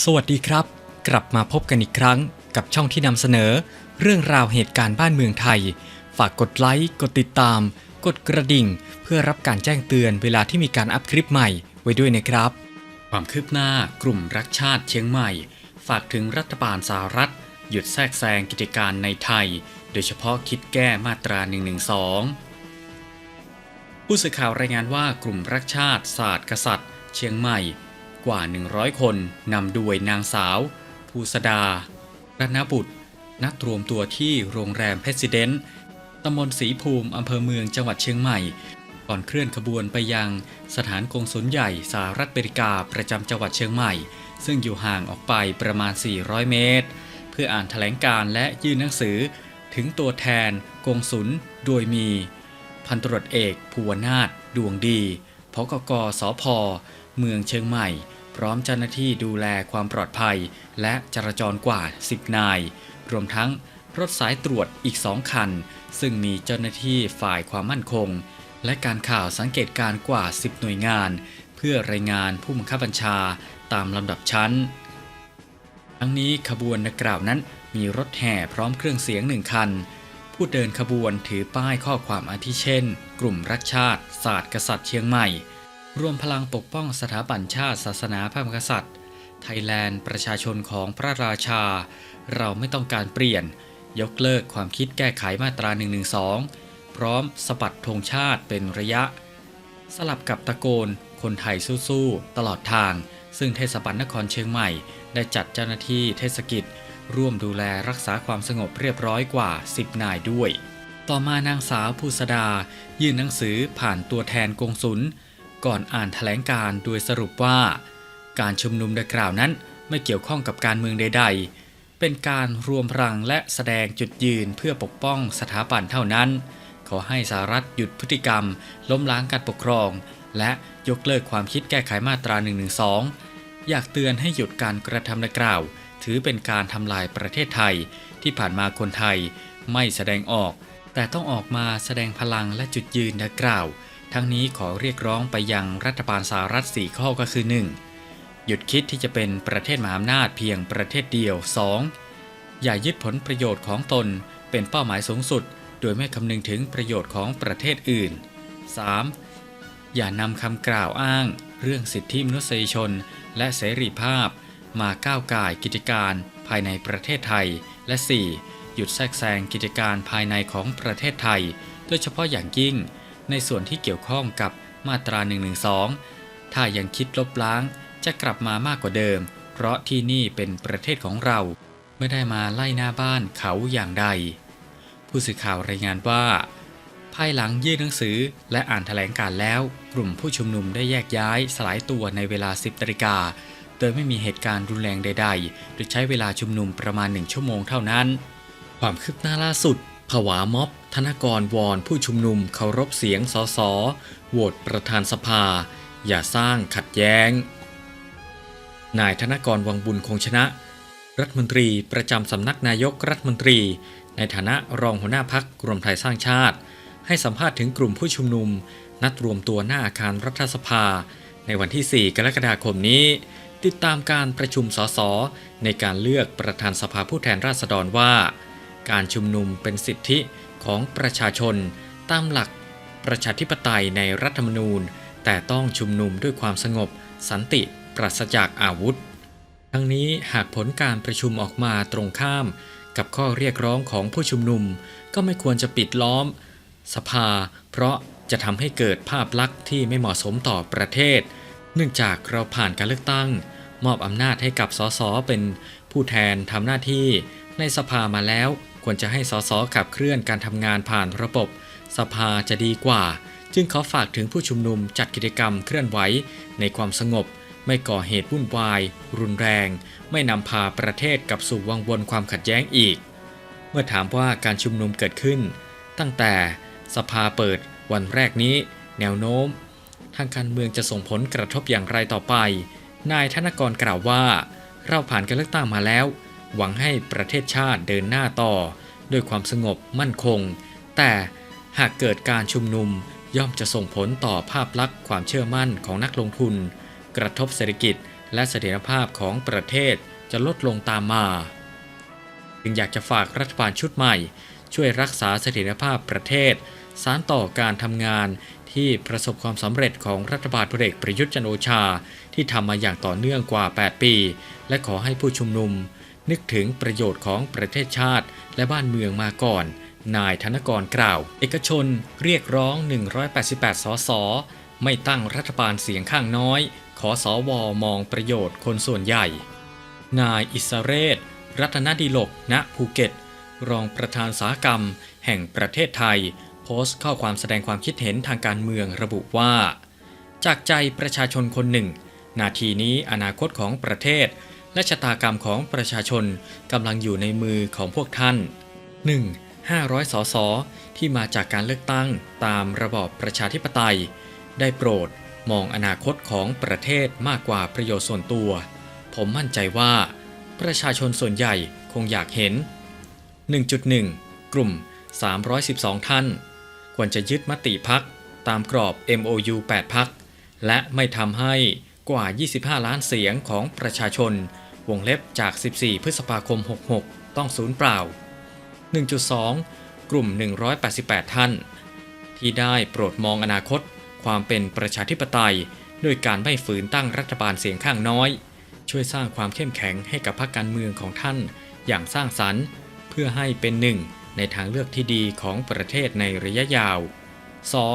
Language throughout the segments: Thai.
สวัสดีครับ กลับมาพบกันอีกครั้งกับช่องที่นำเสนอ เรื่องราวเหตุการณ์บ้านเมืองไทย ฝากกดไลค์ กดติดตาม กดกระดิ่ง เพื่อรับการแจ้งเตือนเวลาที่มีการอัพคลิปใหม่ไว้ด้วยนะครับ ความคืบหน้ากลุ่มรักชาติเชียงใหม่ ฝากถึงรัฐบาลสหรัฐ หยุดแทรกแซงกิจการในไทย โดยเฉพาะคิดแก้มาตรา 112 ผู้สื่อข่าวรายงานว่ากลุ่มรักชาติศาสตร์กษัตริย์ เชียงใหม่ กว่า 100 คนนำโดยนางสาว ภูสดารัตนบุตร นัดรวมตัวที่โรงแรมเพสิเดนต์ตำบลศรีภูมิอำเภอเมืองจังหวัดเชียงใหม่ ก่อนเคลื่อนขบวนไปยังสถานกงสุลใหญ่สหรัฐอเมริกาประจำจังหวัดเชียงใหม่ ซึ่งอยู่ห่างออกไปประมาณ 400 เมตร เพื่ออ่านแถลงการและยื่นหนังสือ ถึงตัวแทนกงสุลโดยมี พันตรวจเอกภูวนาถดวงดีพกกสพ เมืองเชียงใหม่ พร้อมเจ้าหน้าที่ดูแลความปลอดภัย และจราจรกว่า 10 นาย รวมทั้งรถสายตรวจอีก2คัน ซึ่งมีเจ้าหน้าที่ฝ่ายความมั่นคง และการข่าวสังเกตการกว่า 10 หน่วยงาน เพื่อรายงานผู้บังคับบัญชาตามลำดับชั้น ทั้งนี้ขบวนดังกล่าวนั้นมีรถแห่พร้อมเครื่องเสียงหนึ่งคัน ผู้เดินขบวนถือป้ายข้อความอาทิเช่น กลุ่มรักชาติ ศาสตร์กษัตริย์เชียงใหม่ รวมพลังปกป้องสถาบันชาติศาสนาพระมหากษัตริย์ ไทยแลนด์ประชาชนของพระราชา เราไม่ต้องการเปลี่ยน ยกเลิกความคิดแก้ไขมาตรา 112 พร้อมสะบัดธงชาติเป็นระยะ สลับกับตะโกน คนไทยสู้ๆ ตลอดทาง ซึ่งเทศบาลนครเชียงใหม่ ได้จัดเจ้าหน้าที่เทศกิจ ร่วมดูแลรักษาความสงบเรียบร้อยกว่า 10 นายด้วย ต่อมานางสาวภูสดา ยื่นหนังสือผ่านตัวแทนกงสุล ก่อนอ่านแถลงการโดยสรุปว่า การชุมนุมดังกล่าวนั้นไม่เกี่ยวข้องกับการเมืองใด ๆ เป็นการรวมพลังและแสดงจุดยืนเพื่อปกป้องสถาบันเท่านั้น ขอให้สหรัฐหยุดพฤติกรรม ล้มล้างการปกครอง และยกเลิกความคิดแก้ไขมาตรา 112 อยากเตือนให้หยุดการกระทำดังกล่าว ถือเป็นการทำลายประเทศไทย ที่ผ่านมาคนไทยไม่แสดงออก แต่ต้องออกมาแสดงพลังและจุดยืนดังกล่าว ทั้งนี้ขอเรียกร้องไปยังรัฐบาลสหรัฐ 4 ข้อก็คือ 1. หยุดคิดที่จะเป็นประเทศมหาอำนาจเพียงประเทศเดียว 2. อย่ายึดผลประโยชน์ของตนเป็นเป้าหมายสูงสุด โดยไม่คำนึงถึงประโยชน์ของประเทศอื่น 3. อย่านำคำกล่าวอ้าง เรื่องสิทธิมนุษยชน และเสรีภาพ มาก้าวก่ายกิจการภายในประเทศไทย และ 4. หยุดแทรกแซงกิจการภายในของประเทศไทย โดยเฉพาะอย่างยิ่ง ในส่วนที่เกี่ยวข้องกับมาตรา 112 ถ้ายังคิดลบล้างจะกลับมามากกว่าเดิม เพราะที่นี่เป็นประเทศของเรา ไม่ได้มาไล่หน้าบ้านเขาอย่างใด ผู้สื่อข่าวรายงานว่า ภายหลังยื่นหนังสือและอ่านแถลงการแล้ว กลุ่มผู้ชุมนุมได้แยกย้ายสลายตัวในเวลา 10นาฬิกาโดยไม่มีเหตุการณ์รุนแรงใดๆโดยใช้เวลาชุมนุมประมาณ1ชั่วโมงเท่านั้น ความคืบหน้าล่าสุดผวาม็อบ ธนกรวอนผู้ชุมนุมเคารพเสียงสสโหวตประธานสภา อย่าสร้างขัดแย้ง นายธนกรวังบุญคงชนะ รัฐมนตรีประจำสำนักนายกรัฐมนตรี ในฐานะรองหัวหน้าพักรวมไทยสร้างชาติ ให้สัมภาษณ์ถึงกลุ่มผู้ชุมนุม นัดรวมตัวหน้าอาคารรัฐสภา ในวันที่ 4 กรกฎาคมนี้ ติดตามการประชุมสสในการเลือกประธานสภาผู้แทนราษฎรว่า การชุมนุมเป็นสิทธิ ของประชาชนตามหลักประชาธิปไตยในรัฐธรรมนูญ แต่ต้องชุมนุมด้วยความสงบ สันติปราศจากอาวุธ ทั้งนี้หากผลการประชุมออกมาตรงข้าม กับข้อเรียกร้องของผู้ชุมนุม ก็ไม่ควรจะปิดล้อม สภา เพราะจะทำให้เกิดภาพลักษณ์ที่ไม่เหมาะสมต่อประเทศ เนื่องจากเราผ่านการเลือกตั้ง มอบอำนาจให้กับสสเป็นผู้แทนทำหน้าที่ในสภามาแล้ว ควรจะให้สสขับเคลื่อนการทำงานผ่านระบบ สภาจะดีกว่า จึงขอฝากถึงผู้ชุมนุมจัดกิจกรรมเคลื่อนไหวในความสงบ ไม่ก่อเหตุวุ่นวาย รุนแรง ไม่นำพาประเทศกลับสู่วังวนความขัดแย้งอีก เมื่อถามว่าการชุมนุมเกิดขึ้น ตั้งแต่สภาเปิดวันแรกนี้ แนวโน้ม ทางการเมืองจะส่งผลกระทบอย่างไรต่อไป นายธนกรกล่าวว่า เราผ่านการเลือกตั้งมาแล้ว หวังให้ประเทศชาติเดินหน้าต่อ ด้วยความสงบมั่นคง แต่หากเกิดการชุมนุมย่อมจะส่งผลต่อภาพลักษณ์ความเชื่อมั่นของนักลงทุน กระทบเศรษฐกิจและเสถียรภาพของประเทศจะลดลงตามมาจึงอยากจะฝากรัฐบาลชุดใหม่ ช่วยรักษาเสถียรภาพประเทศ สานต่อการทำงานที่ประสบความสำเร็จของรัฐบาลพลเอกประยุทธ์จันโอชา ที่ทำมาอย่างต่อเนื่องกว่า 8 ปี และขอให้ผู้ชุมนุม นึกถึงประโยชน์ของประเทศชาติ และบ้านเมืองมาก่อน นายธนกรกล่าว เอกชนเรียกร้อง 188 สส ไม่ตั้งรัฐบาลเสียงข้างน้อย ขอสอวอมองประโยชน์คนส่วนใหญ่ นายอิสเรศ รัตนดิลก ณ ภูเก็ต รองประธานสาหกรรม แห่งประเทศไทย โพสต์ข้อความแสดงความคิดเห็นทางการเมืองระบุว่า จากใจประชาชนคนหนึ่ง นาทีนี้อนาคตของประเทศ และชะตากรรมของประชาชนกำลังอยู่ในมือของพวกท่าน 1. 500 สส ที่มาจากการเลือกตั้งตามระบอบประชาธิปไตย ได้โปรดมองอนาคตของประเทศมากกว่าประโยชน์ส่วนตัว ผมมั่นใจว่า ประชาชนส่วนใหญ่คงอยากเห็น 1.1 กลุ่ม 312 ท่าน ควรจะยึดมติพักตามกรอบ MOU 8 พัก และไม่ทำให้ กว่า 25 ล้านเสียงของประชาชน วงเล็บจาก 14 พฤษภาคม 66 ต้องสูญเปล่า 1.2 กลุ่ม 188 ท่าน ที่ได้โปรดมองอนาคต ความเป็นประชาธิปไตย ด้วยการไม่ฝืนตั้งรัฐบาลเสียงข้างน้อย ช่วยสร้างความเข้มแข็งให้กับพรรคการเมืองของท่าน อย่างสร้างสรรค์ เพื่อให้เป็นหนึ่งในทางเลือกที่ดีของประเทศในระยะยาว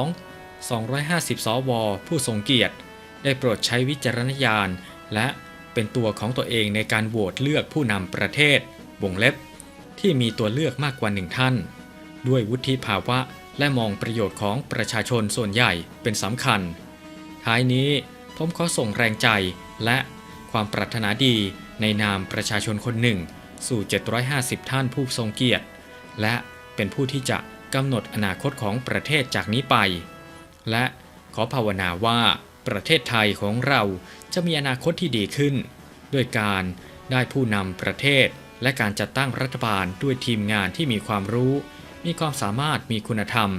2. 250 สว ผู้ทรงเกียรติ ได้โปรดใช้วิจารณญาณ และเป็นตัวของตัวเองในการโหวตเลือกผู้นำประเทศ วงเล็บ ที่มีตัวเลือกมากกว่าหนึ่งท่าน ด้วยวุฒิภาวะและมองประโยชน์ของประชาชนส่วนใหญ่เป็นสำคัญ ท้ายนี้ผมขอส่งแรงใจและความปรารถนาดีในนามประชาชนคนหนึ่ง สู่ 750 ท่านผู้ทรงเกียรติ และเป็นผู้ที่จะกำหนดอนาคตของประเทศจากนี้ไป และขอภาวนาว่า ประเทศไทยของเราจะมีอนาคตที่ดีขึ้น ด้วยการได้ผู้นำประเทศ และการจัดตั้งรัฐบาลด้วยทีมงานที่มีความรู้ มีความสามารถมีคุณธรรม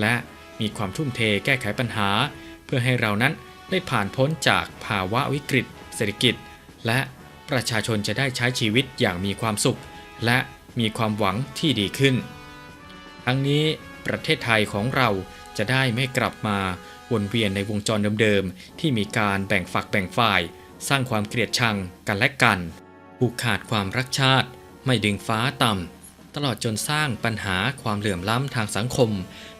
และมีความทุ่มเทแก้ไขปัญหา เพื่อให้เรานั้นได้ผ่านพ้นจากภาวะวิกฤต เศรษฐกิจ และประชาชนจะได้ใช้ชีวิตอย่างมีความสุข และมีความหวังที่ดีขึ้น ทั้งนี้ประเทศไทยของเราจะได้ไม่กลับมา วนเวียนในวงจรเดิมๆ ที่มีการแบ่งฝักแบ่งฝ่าย สร้างความเกลียดชังกันและกันผูกขาดความรักชาติ ไม่ดึงฟ้าต่ำ ตลอดจนสร้างปัญหาความเหลื่อมล้ำทางสังคม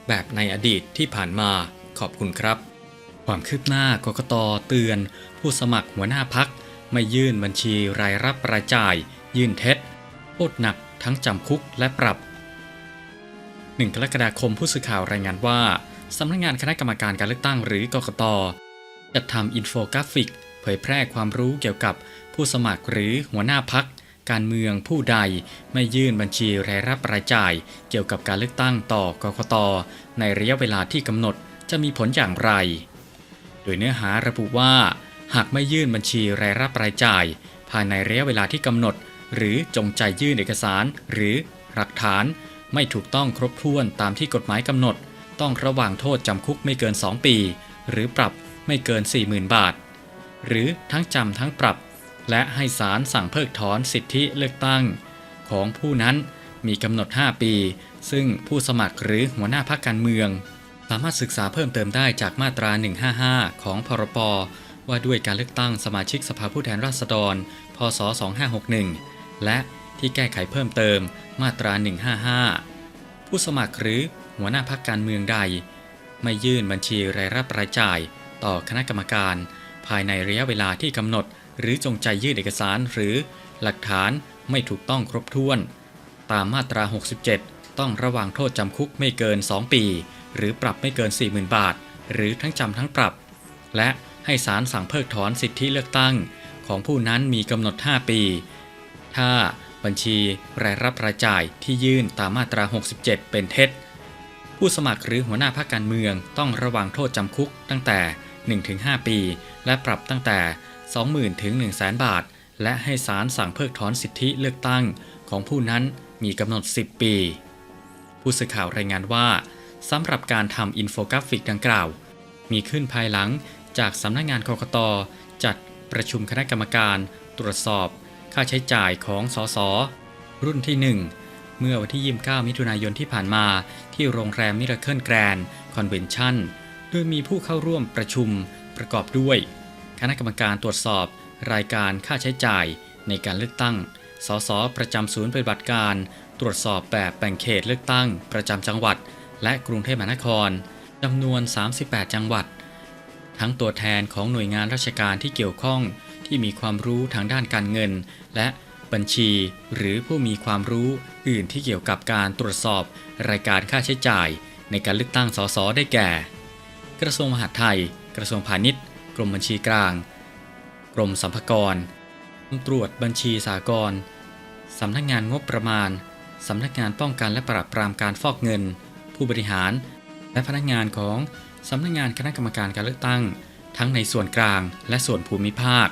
แบบในอดีตที่ผ่านมาขอบคุณครับ ความคืบหน้ากกตเตือน ผู้สมัครหัวหน้าพัก ไม่ยื่นบัญชีรายรับรายจ่าย ยื่นเท็จโทษหนักทั้งจำคุกและปรับ 1 กรกฎาคมผู้สื่อข่าวรายงานว่า สำนักงานคณะกรรมการการเลือกตั้งหรือกกตจัดทำอินโฟกราฟิก เผยแพร่ความรู้เกี่ยวกับผู้สมัครหรือหัวหน้าพักการเมืองผู้ใดไม่ยื่นบัญชีรายรับรายจ่าย เกี่ยวกับการเลือกตั้งต่อกกต ในระยะเวลาที่กำหนดจะมีผลอย่างไร โดยเนื้อหาระบุว่า หากไม่ยื่นบัญชีรายรับรายจ่าย ภายในระยะเวลาที่กำหนด หรือจงใจยื่นเอกสาร หรือหลักฐาน ไม่ถูกต้องครบถ้วนตามที่กฎหมายกำหนด ต้องระหว่างโทษจำคุกไม่เกิน 2 ปี หรือปรับไม่เกิน 40,000 บาท หรือทั้งจำทั้งปรับ และให้ศาลสั่งเพิกถอนสิทธิเลือกตั้ง ของผู้นั้นมีกำหนด 5 ปี ซึ่งผู้สมัครหรือหัวหน้าพรรคการเมือง สามารถศึกษาเพิ่มเติมได้จากมาตรา 155 ของพรปว่าด้วยการเลือกตั้งสมาชิกสภาผู้แทนราษฎร พศ 2561 และที่แก้ไขเพิ่มเติมมาตรา 155 ผู้สมัครหรือ หัวหน้าพักการเมืองใด ไม่ยื่นบัญชีรายรับรายจ่ายต่อคณะกรรมการ ภายในระยะเวลาที่กำหนด หรือจงใจยื่นเอกสารหรือหลักฐานไม่ถูกต้องครบถ้วน ตามมาตรา 67 ต้องระวังโทษจำคุกไม่เกิน 2 ปี หรือปรับไม่เกิน 40,000 บาท หรือทั้งจำทั้งปรับ และให้ศาลสั่งเพิกถอนสิทธิเลือกตั้ง ของผู้นั้นมีกำหนด 5 ปี ถ้าบัญชีรายรับรายจ่ายที่ยื่นตามมาตรา 67 เป็นเท็จ ผู้สมัครหรือหัวหน้าพรรคการเมืองต้องระวังโทษจำคุกตั้งแต่ 1-5 ปี และปรับตั้งแต่ 20,000ถึง100,000 บาท และให้ศาลสั่งเพิกถอนสิทธิเลือกตั้งของผู้นั้นมีกำหนด 10 ปี ผู้สื่อข่าวรายงานว่าสำหรับการทำอินโฟกราฟิกดังกล่าว มีขึ้นภายหลังจากสำนักงานกกตจัดประชุมคณะกรรมการ ตรวจสอบ ค่าใช้จ่ายของสสรุ่นที่ 1 เมื่อวันที่ 29 มิถุนายนที่ผ่านมาที่โรงแรมมิราเคิลแกรนคอนเวนชั่นโดยมีผู้เข้าร่วมประชุมประกอบด้วย คณะกรรมการตรวจสอบ รายการค่าใช้จ่ายในการเลือกตั้ง สส ประจำศูนย์ปฏิบัติการ ตรวจสอบแบบแบ่งเขตเลือกตั้ง ประจำจังหวัด และกรุงเทพมหานครจำนวน 38 จังหวัด ทั้งตัวแทนของหน่วยงานราชการที่เกี่ยวข้องที่มีความรู้ทางด้านการเงิน และ บัญชี หรือผู้มีความรู้อื่นที่เกี่ยวกับการตรวจสอบรายการค่าใช้จ่าย ในการเลือกตั้งสสได้แก่ กระทรวงมหาดไทย กระทรวงพาณิชย์ กรมบัญชีกลาง กรมสรรพากรตรวจบัญชีสากลสำนักงานงบประมาณ สำนักงานป้องกันและปราบปรามการฟอกเงิน ผู้บริหาร และพนักงานของสำนักงานคณะกรรมการการเลือกตั้ง ทั้งในส่วนกลางและส่วนภูมิภาค